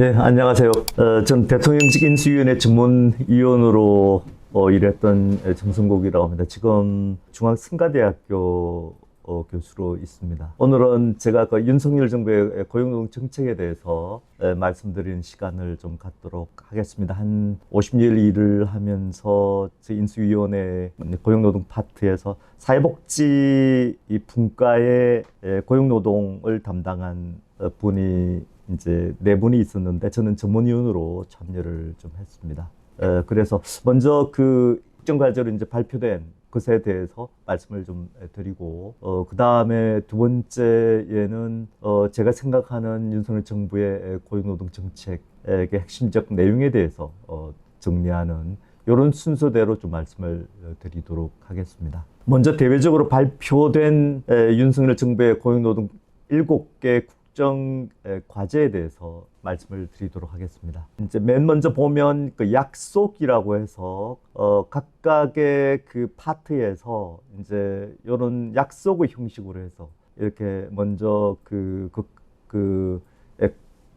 네, 안녕하세요. 어, 전 대통령직 인수위원회 전문위원으로 어, 일했던 정승국이라고 합니다. 지금 중앙승가대학교 어, 교수로 있습니다. 오늘은 제가 그 윤석열 정부의 고용노동 정책에 대해서 에, 말씀드리는 시간을 좀 갖도록 하겠습니다. 한 50일 일을 하면서 제 인수위원회 고용노동 파트에서 사회복지 이 분과의 에, 고용노동을 담당한 어, 분이 이제 네 분이 있었는데 저는 전문위원으로 참여를 좀 했습니다. 에, 그래서 먼저 그 일정과제로 이제 발표된 것에 대해서 말씀을 좀 드리고 어, 그 다음에 두 번째에는 어, 제가 생각하는 윤석열 정부의 고용노동 정책의 핵심적 내용에 대해서 어, 정리하는 이런 순서대로 좀 말씀을 드리도록 하겠습니다. 먼저 대외적으로 발표된 에, 윤석열 정부의 고용노동 일곱 개 국정 에, 과제에 대해서 말씀을 드리도록 하겠습니다. 이제 맨 먼저 보면 그 약속이라고 해서 어 각각의 그 파트에서 이제 이런 약속의 형식으로 해서 이렇게 먼저 그그 그,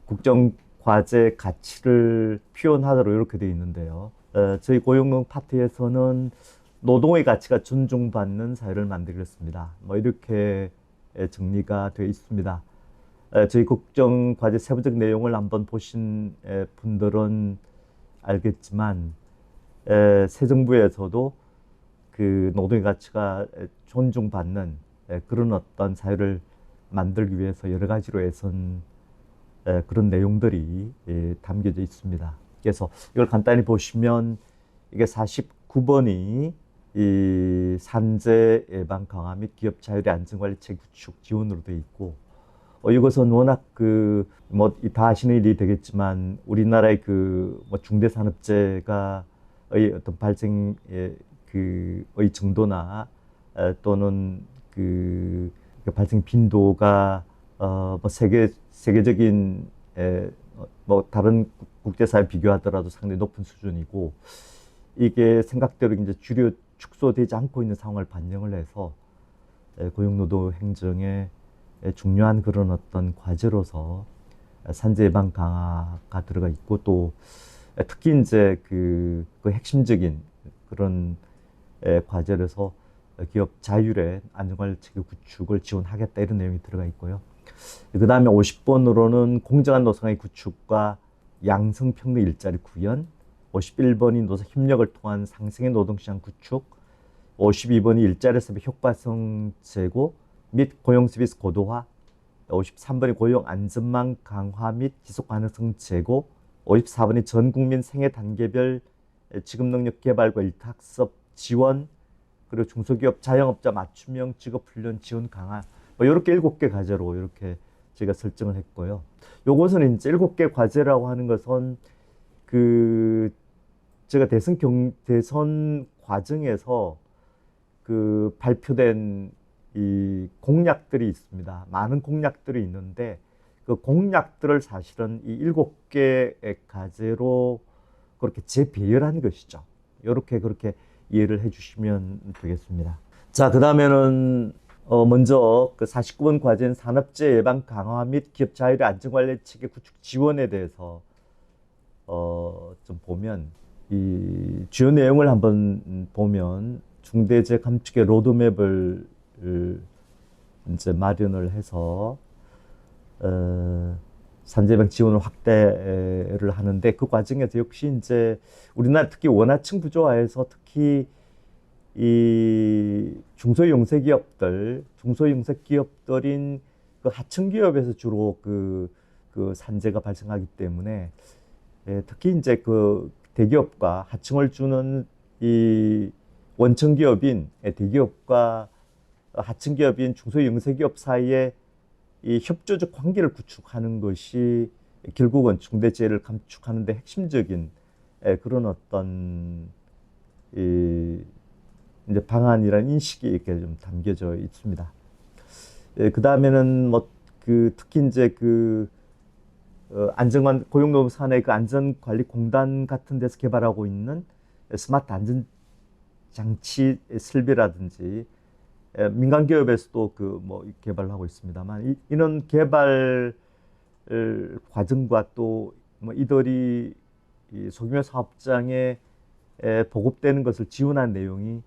국정 과제 가치를 표현하도록 이렇게 되어 있는데요. 어, 저희 고용노동 파트에서는 노동의 가치가 존중받는 사회를 만들겠습니다. 뭐 이렇게 정리가 되어 있습니다. 저희 국정 과제 세부적 내용을 한번 보신 분들은 알겠지만 새 정부에서도 그 노동의 가치가 존중받는 그런 어떤 사회를 만들기 위해서 여러 가지로 애선 그런 내용들이 담겨져 있습니다. 그래서 이걸 간단히 보시면 이게 49번이 이 산재 예방 강화 및 기업 자율의 안전관리 체계 구축 지원으로 되어 있고 어, 이것은 워낙 그, 뭐, 다 아시는 일이 되겠지만, 우리나라의 그, 뭐, 중대산업재가, 의 어떤 발생의 그, 의 정도나, 에, 또는 그, 그 발생 빈도가, 어, 뭐, 세계, 세계적인, 에, 뭐, 다른 국제사회 비교하더라도 상당히 높은 수준이고, 이게 생각대로 이제 주류 축소되지 않고 있는 상황을 반영을 해서, 에, 고용노동 행정에 중요한 그런 어떤 과제로서 산재 예방 강화가 들어가 있고 또 특히 이제 그, 그 핵심적인 그런 과제로서 기업 자율의 안전관리 체계 구축을 지원하겠다 이런 내용이 들어가 있고요. 그 다음에 50번으로는 공정한 노동의 구축과 양성평등 일자리 구현, 51번이 노사 협력을 통한 상생의 노동시장 구축, 52번이 일자리 사업의 효과성 제고, 및 고용 서비스 고도화, 53번이 고용 안전망 강화 및 지속 가능성 제고, 54번이 전 국민 생애 단계별 직업 능력 개발과 일탁섭 지원, 그리고 중소기업 자영업자 맞춤형 직업 훈련 지원 강화, 뭐 이렇게 일곱 개 과제로 이렇게 제가 설정을 했고요. 요것은 이제 일곱 개 과제라고 하는 것은 그 제가 대선 경 대선 과정에서 그 발표된 이 공약들이 있습니다. 많은 공약들이 있는데 그 공약들을 사실은 이 일곱 개의 과제로 그렇게 재배열한 것이죠. 이렇게 그렇게 이해를 해주시면 되겠습니다. 자, 그 다음에는 어 먼저 그 49번 과제는 산업재 예방 강화 및 기업 자율의 안전관리 체계 구축 지원에 대해서 어 좀 보면 이 주요 내용을 한번 보면 중대재 감축의 로드맵을 이제 마련을 해서 어, 산재병 지원을 확대를 하는데 그 과정에서 역시 이제 우리나라 특히 원화층 부조화에서 특히 이 중소용세 기업들, 중소용세 기업들인 그 하층 기업에서 주로 그, 그 산재가 발생하기 때문에 예, 특히 이제 그 대기업과 하층을 주는 이 원청 기업인 대기업과 하층 기업인 중소 영세 기업 사이에 이 협조적 관계를 구축하는 것이 결국은 중대재해를 감축하는 데 핵심적인 그런 어떤 이 이제 방안이라는 인식이 이렇게 좀 담겨져 있습니다. 그 다음에는 뭐 그 특히 이제 그 어, 안전관 고용노동 산의 그 안전관리공단 같은 데서 개발하고 있는 스마트 안전 장치 설비라든지 민간 기업에서도 그 뭐 개발을 하고 있습니다만 이, 이런 개발 과정과 또 뭐 이들이 이 소규모 사업장에 에, 보급되는 것을 지원한 내용이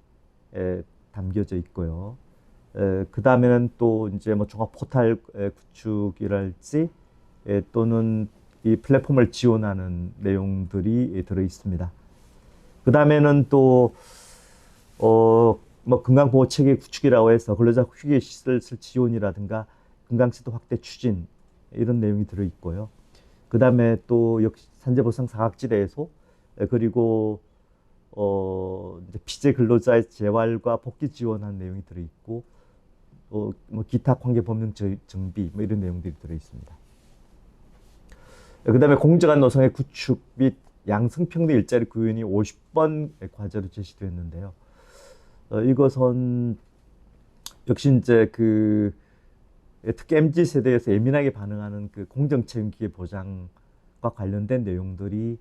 에, 담겨져 있고요. 그 다음에는 또 이제 뭐 종합 포탈 에, 구축이랄지 에, 또는 이 플랫폼을 지원하는 내용들이 들어 있습니다. 그 다음에는 또, 어, 뭐 건강보호 체계 구축이라고 해서 근로자 휴게 시설 설치 지원이라든가 건강지도 확대 추진 이런 내용이 들어 있고요. 그 다음에 또 역시 산재보상 사각지대에서 에, 그리고 어, 이제 피재 근로자의 재활과 복귀 지원한 내용이 들어 있고 또뭐 기타 관계 법령 저- 정비 뭐 이런 내용들이 들어 있습니다. 그 다음에 공정한 노선의 구축 및 양성평등 일자리 구현이 50번 과제로 제시되었는데요. 어, 이것은 역시 이제 그 특히 MZ 세대에서 예민하게 반응하는 그 공정채용 기회 보장과 관련된 내용들이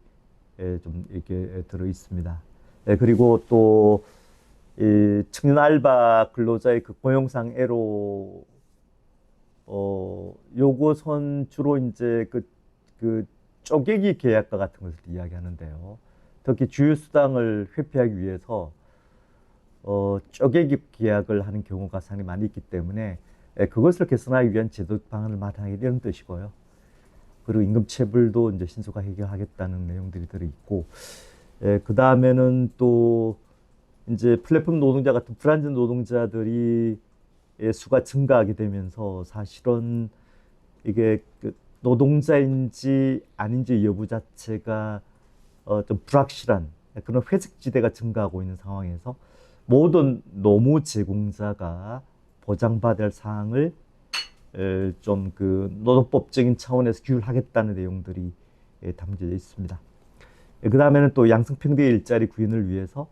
예, 좀 이렇게 들어 있습니다. 예, 그리고 또 이 청년 알바 근로자의 그 고용상 애로 어 요것은 주로 이제 그, 그 쪼개기 계약과 같은 것을 이야기하는데요. 특히 주요 수당을 회피하기 위해서 어 쪼개기 계약을 하는 경우가 상당히 많이 있기 때문에 예, 그것을 개선하기 위한 제도 방안을 마련하기 이런 뜻이고요. 그리고 임금 체불도 이제 신속하 해결하겠다는 내용들이 들어 있고, 예, 그 다음에는 또 이제 플랫폼 노동자 같은 불안전 노동자들이 의 수가 증가하게 되면서 사실은 이게 그 노동자인지 아닌지 여부 자체가 어, 좀 불확실한 그런 회색 지대가 증가하고 있는 상황에서 모든 노무 제공자가 보장받을 사항을 좀 그 노동법적인 차원에서 규율하겠다는 내용들이 예, 담겨져 있습니다. 그 다음에는 또 양성평등 일자리 구현을 위해서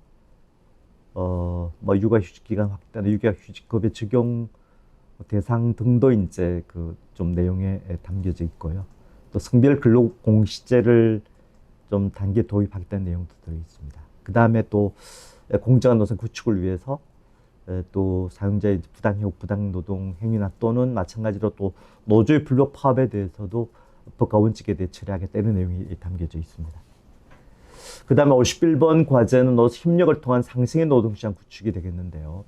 어, 뭐 육아휴직 기간 확대나 육아휴직급의 적용 대상 등도 이제 그 좀 내용에 담겨져 있고요. 또 성별 근로 공시제를 좀 단계 도입하겠다는 내용도 들어 있습니다. 그 다음에 또 공정한 노선 구축을 위해서 에, 또 사용자의 부당해고 부당노동 행위나 또는 마찬가지로 또 노조의 불법 파업에 대해서도 법과 원칙에 대해 처리하겠다는 내용이 담겨져 있습니다. 그 다음에 51번 과제는 노 협력을 통한 상생의 노동시장 구축이 되겠는데요.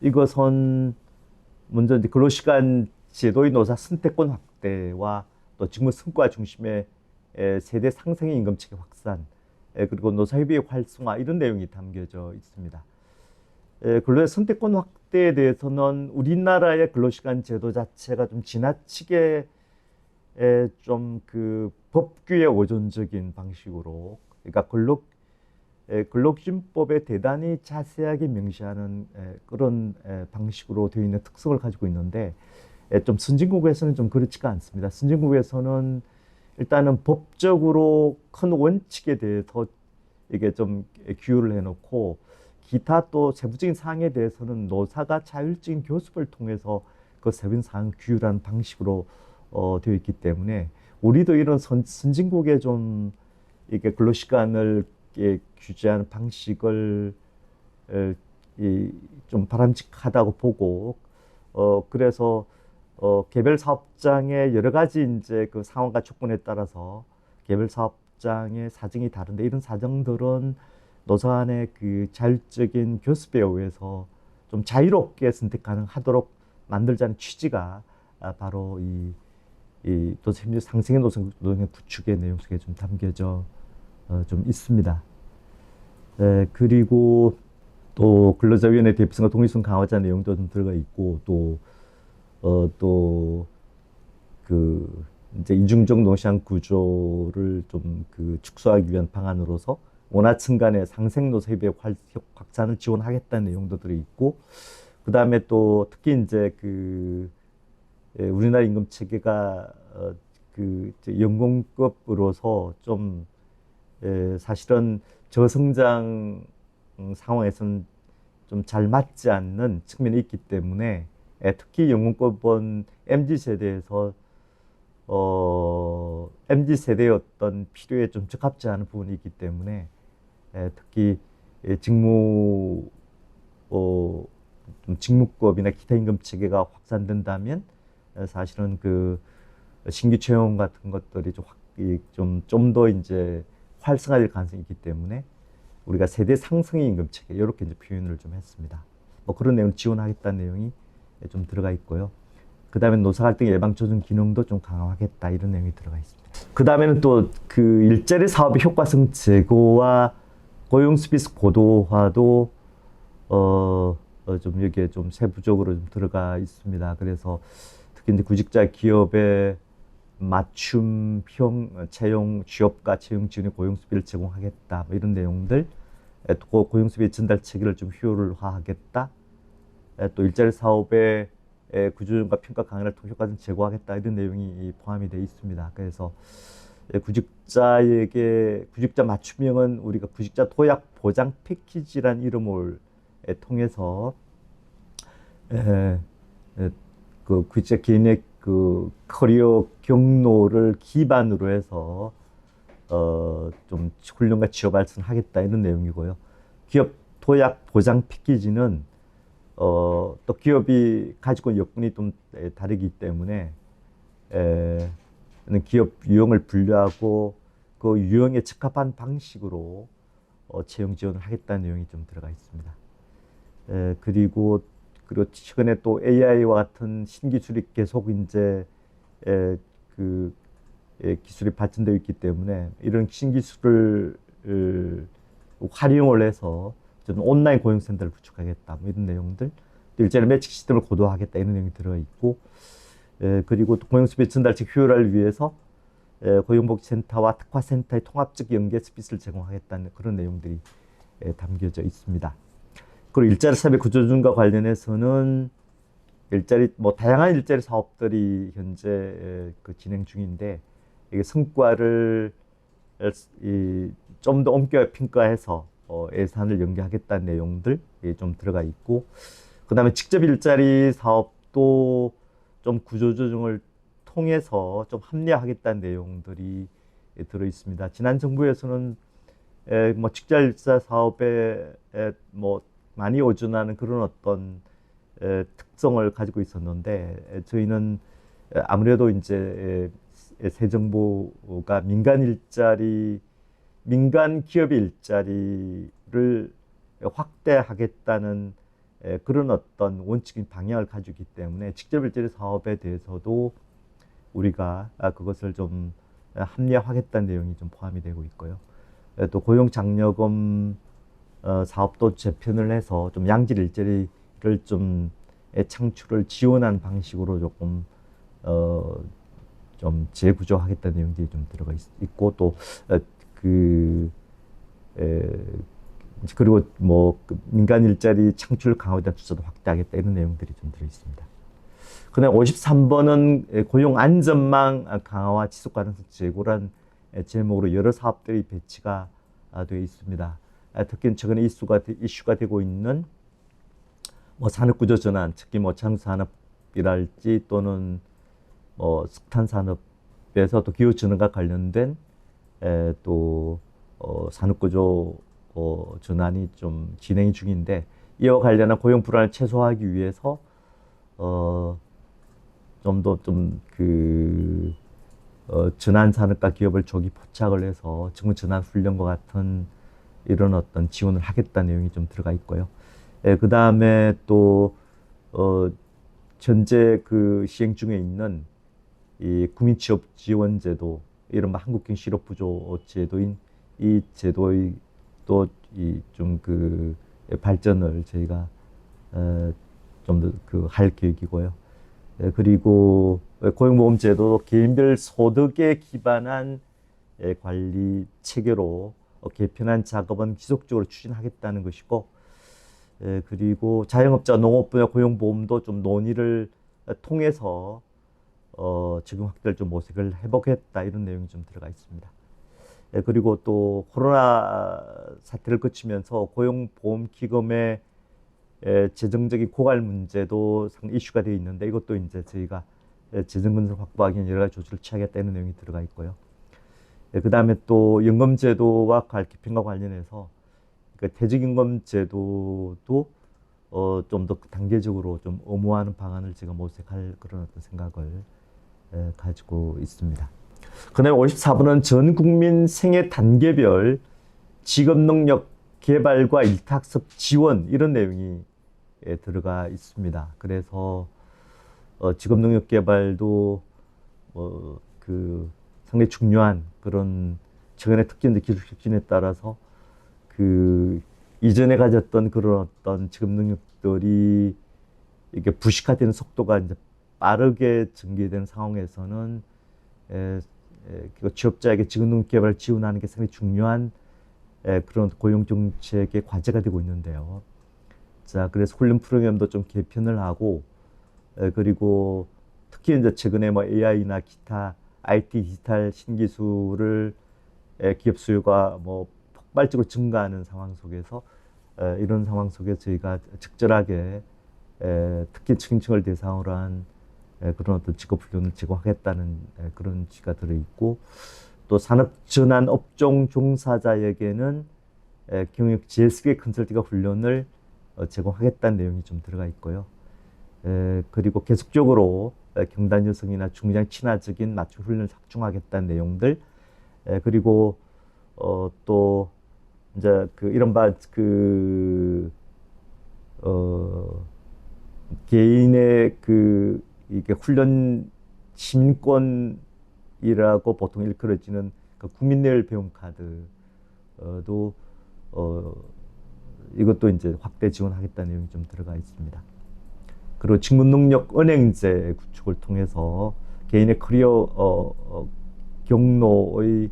이것은 먼저 이제 근로시간 제도의 노사 선택권 확대와 또 직무 성과 중심의 에, 세대 상생의 임금 체계 확산, 에, 그리고 노사협의회 활성화 이런 내용이 담겨져 있습니다. 에, 근로의 선택권 확대에 대해서는 우리나라의 근로시간 제도 자체가 좀 지나치게 좀 그 법규에 의존적인 방식으로 그러니까 근로 에, 근로기준법에 대단히 자세하게 명시하는 에, 그런 에, 방식으로 되어 있는 특성을 가지고 있는데 에, 좀 선진국에서는 좀 그렇지가 않습니다. 선진국에서는 일단은 법적으로 큰 원칙에 대해서 이게 좀 규율을 해놓고 기타 또 세부적인 사항에 대해서는 노사가 자율적인 교습을 통해서 그 세부적인 사항 규율하는 방식으로 어, 되어 있기 때문에 우리도 이런 선, 선진국의 좀 이게 근로시간을 예, 규제하는 방식을 에, 이, 좀 바람직하다고 보고 어 그래서 어 개별 사업장의 여러 가지 이제 그 상황과 조건에 따라서 개별 사업장의 사정이 다른데 이런 사정들은 노사 간의 그 자율적인 교습에 의해서 좀 자유롭게 선택 가능하도록 만들자는 취지가 아, 바로 이, 이 노선 상승의 노선 노동의 구축의 내용 속에 좀 담겨져 어, 좀 있습니다. 에, 그리고 또 근로자위원회 대표성과 독립성 강화자 내용도 좀 들어가 있고 또 어, 또그 이제 이중적 노시장 구조를 좀 그 축소하기 위한 방안으로서 원하층 간의 상생 노사 협의 확산을 지원하겠다는 내용도 들어 있고 그 다음에 또 특히 이제 그 예, 우리나라 임금 체계가 어, 그 이제 연공급으로서 좀 예, 사실은 저성장 음, 상황에서는 좀 잘 맞지 않는 측면이 있기 때문에 예, 특히 연공급은 mz 세대에서 어, mz 세대의 어떤 필요에 좀 적합지 않은 부분이 있기 때문에 예, 특히 예, 직무 어, 좀 직무급이나 기타 임금 체계가 확산된다면 에, 사실은 그 신규 채용 같은 것들이 좀 확, 좀좀 더 이제 활성화될 가능성이 있기 때문에 우리가 세대 상승의 임금 체계 이렇게 이제 표현을 좀 했습니다. 뭐 그런 내용을 지원하겠다는 내용이 좀 들어가 있고요. 그 다음에 노사 갈등 예방 조정 기능도 좀 강화하겠다 이런 내용이 들어가 있습니다. 그 다음에는 또 그 일자리 사업의 효과성 제고와 고용 스피스 고도화도 어, 어, 좀 여기에 좀 세부적으로 좀 들어가 있습니다. 그래서 특히 이제 구직자 기업의 맞춤형 채용 취업과 채용 지원의 고용 수비를 제공하겠다 뭐 이런 내용들 에, 또 고용 수비 전달 체계를 좀 효율화하겠다 에, 또 일자리 사업의 에, 구조조정과 평가 강화를 통해 효과를 제고하겠다 이런 내용이 포함이 되어 있습니다. 그래서 에, 구직자에게 구직자 맞춤형은 우리가 구직자 도약 보장 패키지란 이름을 에, 통해서 그 구직자 개인의 그 커리어 경로를 기반으로 해서 어, 좀 훈련과 취업 발전을 하겠다 이런 내용이고요. 기업 도약 보장 패키지는 어, 또 기업이 가지고 있는 여건이 좀 에, 다르기 때문에 에, 기업 유형을 분류하고 그 유형에 적합한 방식으로 어, 채용 지원을 하겠다는 내용이 좀 들어가 있습니다. 에, 그리고 그리고 최근에 또 AI와 같은 신기술이 계속 이제 에, 그 에, 기술이 발전되어 있기 때문에 이런 신기술을 으, 활용을 해서 좀 온라인 고용센터를 구축하겠다 뭐 이런 내용들 또 일자리 매칭 시스템을 고도화하겠다 이런 내용이 들어 있고 에, 그리고 또 고용수비 전달책 효율화를 위해서 에, 고용복지센터와 특화센터의 통합적 연계 서비스를 제공하겠다는 그런 내용들이 에, 담겨져 있습니다. 그리고 일자리 사업의 구조조정과 관련해서는 일자리 뭐 다양한 일자리 사업들이 현재 그 진행 중인데 이게 성과를 좀 더 엄격 평가해서 어, 예산을 연계하겠다는 내용들 좀 들어가 있고 그 다음에 직접 일자리 사업도 좀 구조조정을 통해서 좀 합리화하겠다는 내용들이 들어 있습니다. 지난 정부에서는 에, 뭐 직jal자 사업에 에, 뭐 많이 오준하는 그런 어떤 에, 특성을 가지고 있었는데 에, 저희는 에, 아무래도 이제 에, 새 정부가 민간 일자리 민간 기업의 일자리를 확대하겠다는 에, 그런 어떤 원칙인 방향을 가지고 있기 때문에 직접 일자리 사업에 대해서도 우리가 아, 그것을 좀 합리화하겠다는 내용이 좀 포함이 되고 있고요. 에, 또 고용 장려금 어, 사업도 재편을 해서 좀 양질 일자리를 좀 창출을 지원한 방식으로 조금 어, 좀 재구조하겠다는 내용들이 좀 들어가 있, 고또 그 에, 그리고 뭐그 민간 일자리 창출 강화에 대한 투자도 확대하겠다 이런 내용들이 좀 들어 있습니다. 그다음 53번은 고용 안전망 강화와 지속 가능성 제고란 제목으로 여러 사업들이 배치가 되어 있습니다. 아, 특히 최근에 이슈가, 이슈가 되고 있는 뭐 산업 구조 전환, 특히 뭐 창산업이랄지 또는 뭐 석탄 산업에서 또 기후 전환과 관련된 에, 또 어, 산업구조 어, 전환이 좀 진행 중인데 이와 관련한 고용 불안을 최소화하기 위해서 어, 좀 더 좀그 어, 전환 산업과 기업을 조기 포착을 해서 정부 전환 훈련과 같은 이런 어떤 지원을 하겠다는 내용이 좀 들어가 있고요. 예, 그 다음에 또, 어, 현재 그 시행 중에 있는 이 국민 취업 지원 제도, 이른바 한국형 실업 부조 제도인 이 제도의 또 이 좀 그 발전을 저희가 어, 좀더 그 할 계획이고요. 예, 그리고 고용보험 제도 개인별 소득에 기반한 예, 관리 체계로 어, 개편한 작업은 지속적으로 추진하겠다는 것이고 에, 그리고 자영업자 농업 분야 고용보험도 좀 논의를 통해서 어, 적용 확대를 좀 모색을 해보겠다 이런 내용이 좀 들어가 있습니다. 에, 그리고 또 코로나 사태를 거치면서 고용보험기금의 에, 재정적인 고갈 문제도 상 이슈가 되어 있는데 이것도 이제 저희가 재정 건설 확보하기 위한 여러 가지 조치를 취하겠다는 내용이 들어가 있고요. 네, 그 다음에 또 연금제도와 개편과 관련해서 그 퇴직연금제도도 어, 좀 더 단계적으로 좀 의무화하는 방안을 제가 모색할 그런 어떤 생각을 에, 가지고 있습니다. 그다음에 54번은 전 국민 생애 단계별 직업 능력 개발과 일탁습 지원 이런 내용이 예, 들어가 있습니다. 그래서 어, 직업 능력 개발도 어, 그 상당히 중요한 그런 최근의 특기인데 기술 혁신에 따라서 그 이전에 가졌던 그런 어떤 직업 능력들이 이게 부식화되는 속도가 이제 빠르게 전개되는 상황에서는 에, 에, 그 취업자에게 능력 개발 지원하는 게 상당히 중요한 에, 그런 고용 정책의 과제가 되고 있는데요. 자, 그래서 훈련 프로그램도 좀 개편을 하고 에, 그리고 특히 이제 최근에 뭐 AI나 기타 IT 디지털 신기술을 에, 기업 수요가 뭐 폭발적으로 증가하는 상황 속에서 에, 이런 상황 속에 저희가 적절하게 에, 특히 층층을 대상으로 한 에, 그런 어떤 직업 훈련을 제공하겠다는 에, 그런 지가 들어 있고 또 산업 전환 업종 종사자에게는 에, 경영 GSK 컨설팅과 훈련을 어, 제공하겠다는 내용이 좀 들어가 있고요. 에, 그리고 계속적으로 에, 경단 여성이나 중장 친화적인 맞춤 훈련을 확충하겠다는 내용들 에, 그리고 어, 또 이제 그 이른바 그 어, 개인의 그 이게 훈련 시민권이라고 보통 일컬어지는 그 국민내열 배움 카드도 어 이것도 이제 확대 지원하겠다는 내용이 좀 들어가 있습니다. 그리고 직무 능력 은행제 구축을 통해서 개인의 커리어 어, 어, 경로의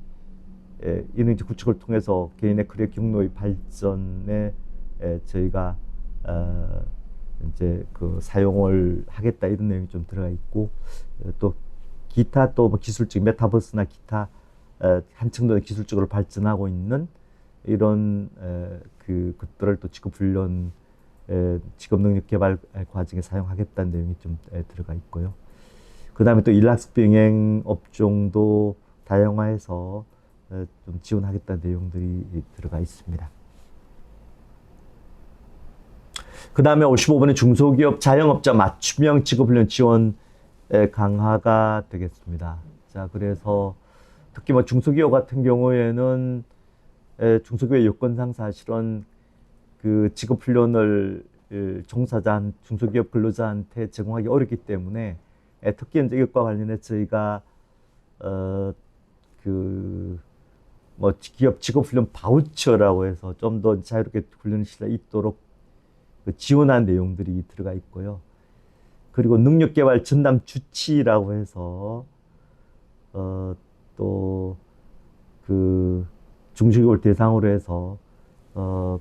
에, 이런 이제 구축을 통해서 개인의 커리어 경로의 발전에 에, 저희가 어, 이제 그 사용을 하겠다 이런 내용이 좀 들어가 있고 어, 또 기타 또 뭐 기술적 메타버스나 기타 어, 한층 더 기술적으로 발전하고 있는 이런 에, 그 것들을 또 직업 훈련 에, 직업 능력 개발 과정에 사용하겠다는 내용이 좀 에, 들어가 있고요. 그 다음에 또 일학습 병행 업종도 다양화해서 에, 좀 지원하겠다는 내용들이 들어가 있습니다. 그 다음에 55번의 중소기업 자영업자 맞춤형 직업훈련 지원 에, 강화가 되겠습니다. 자, 그래서 특히 뭐 중소기업 같은 경우에는 에, 중소기업 요건상 사실은 그 직업훈련을 에, 종사자, 중소기업 근로자한테 제공하기 어렵기 때문에 에, 특히 이제 이것과 관련해 저희가 어, 그, 뭐 기업 직업훈련 바우처라고 해서 좀 더 자유롭게 수 있도록 그 지원한 내용들이 들어가 있고요. 그리고 능력개발 전담 주치라고 해서 어, 또 그 중소기업을 대상으로 해서 어,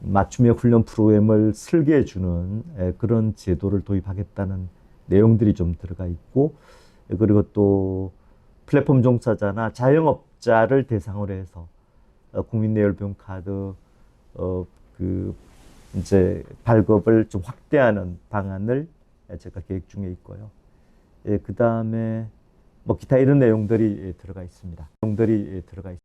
맞춤형 훈련 프로그램을 설계해 주는 에, 그런 제도를 도입하겠다는 내용들이 좀 들어가 있고 에, 그리고 또 플랫폼 종사자나 자영업자를 대상으로 해서 어, 국민내열병 카드 어, 그 이제 발급을 좀 확대하는 방안을 제가 계획 중에 있고요. 예, 그 다음에 뭐 기타 이런 내용들이 들어가 있습니다. 내용들이 들어가 있습니다.